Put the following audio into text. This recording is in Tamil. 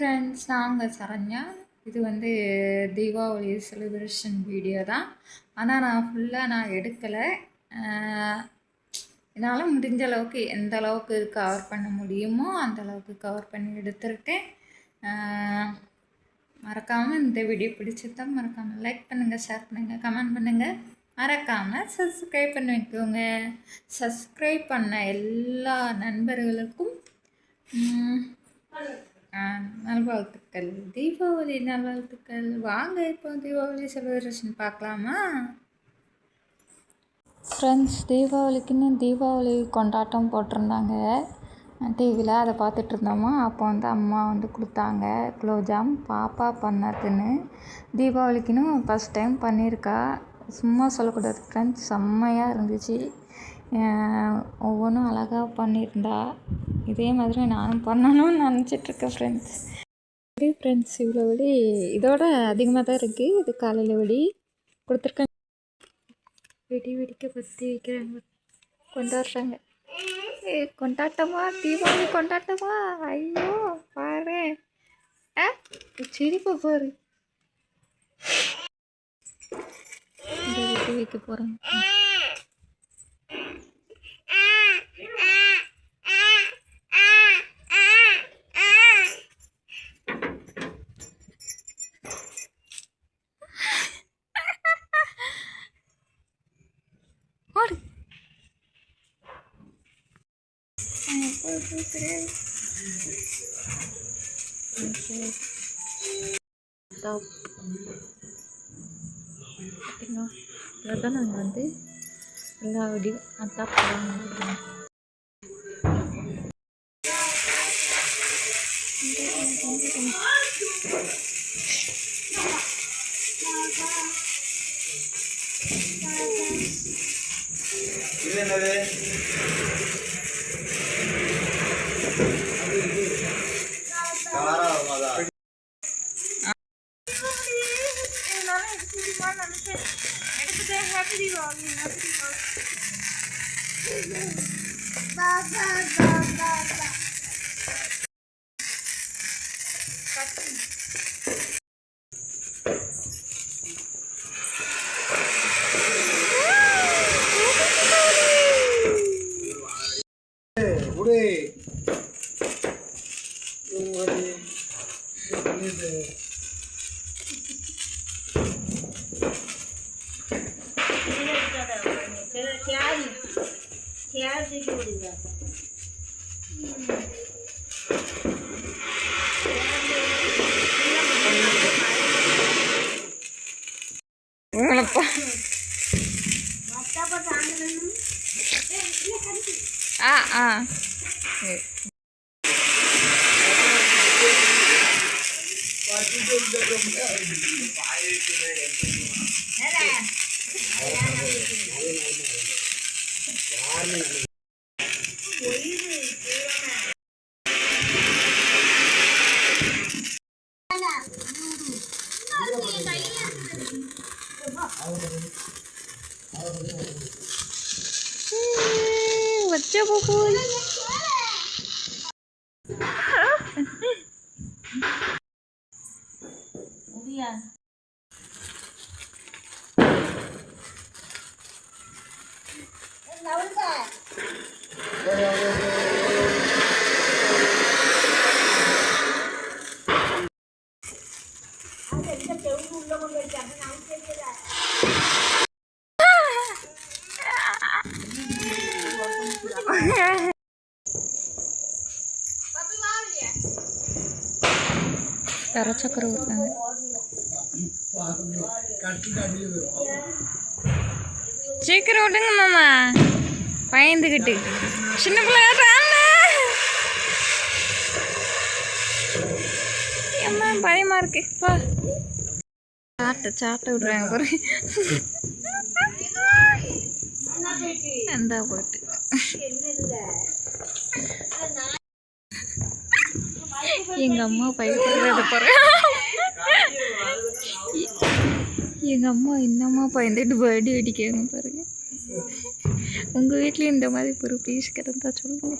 ஃப்ரெண்ட்ஸ் நாங்கள் சரண்யா. இது வந்து தீபாவளி செலிப்ரேஷன் வீடியோ தான். ஆனால் நான் ஃபுல்லாக நான் எடுக்கலை. என்னால் முடிஞ்ச அளவுக்கு எந்த அளவுக்கு கவர் பண்ண முடியுமோ அந்த அளவுக்கு கவர் பண்ணி எடுத்துருக்கேன். மறக்காமல் இந்த வீடியோ பிடிச்சிருந்தா மறக்காமல் லைக் பண்ணுங்கள் ஷேர் பண்ணுங்கள் கமெண்ட் பண்ணுங்கள் மறக்காமல் சப்ஸ்கிரைப் பண்ணி வைக்கோங்க. சப்ஸ்கிரைப் பண்ண எல்லா நண்பர்களுக்கும் நல்வாழ்த்துக்கள். தீபாவளி நல்வாழ்த்துக்கள். வாங்க இப்போ தீபாவளி செலிப்ரேஷன் பார்க்கலாமா? ஃப்ரெண்ட்ஸ் தீபாவளிக்குன்னு தீபாவளி கொண்டாட்டம் போட்டிருந்தாங்க. டிவியில் அதை பார்த்துட்டு இருந்தோமா? அப்போ வந்து அம்மா வந்து கொடுத்தாங்க. குலோப்ஜாம் பாப்பா பண்ணதுன்னு. தீபாவளிக்குன்னு ஃபஸ்ட் டைம் பண்ணியிருக்கா. சும்மா சொல்லக்கூடாது ஃப்ரெண்ட்ஸ் செம்மையாக இருந்துச்சு. ஒவ்வொன்றும் அழகாக பண்ணியிருந்தா. இதே மாதிரி நானும் பண்ணணும்னு நினச்சிட்ருக்கேன் ஃப்ரெண்ட்ஸ் ஃப்ரெண்ட்ஸ் இவ்வளோ வெடி இதோட அதிகமாக தான் இருக்குது இது காலையில் வெடி கொடுத்துருக்கேன் வெடி வெடிக்க பற்றி வைக்கிறாங்க. கொண்டாடுறாங்க. ஏ கொண்டாட்டமா? தீபாவளி கொண்டாட்டமா? ஐயோ பாரு. ஆ சிரிப்பை பாரு. வெடி வைக்க போகிறாங்க Stop. Tignan. Lata na ang bante. Di. atap top 네, 올해 용관이 보내세요. प्याज गिर जाता ఆ ఆ పార్టీ వచ్చే బాబు Hãy subscribe cho kênh Ghiền Mì Gõ Để không bỏ lỡ những video hấp dẫn தர சக்கரை ஊற்றுறாங்க சீக்கிரம் விடுங்க மாமா. பயந்துக்கிட்டு சின்ன பிள்ளை அம்மா பயமா இருக்கு. பா சாட்டை சாட்டை விடுறாங்க பாரு. எந்தா போட்டு. எங்கள் அம்மா பயப்படுறத பாரு. எங்கள் அம்மா இன்னமா பயந்துட்டு பர்டி அடிக்காங்க பாருங்க உங்கள் வீட்லேயும் இந்த மாதிரி ஒரு பீஸ் கிடந்தா சொல்லுங்க.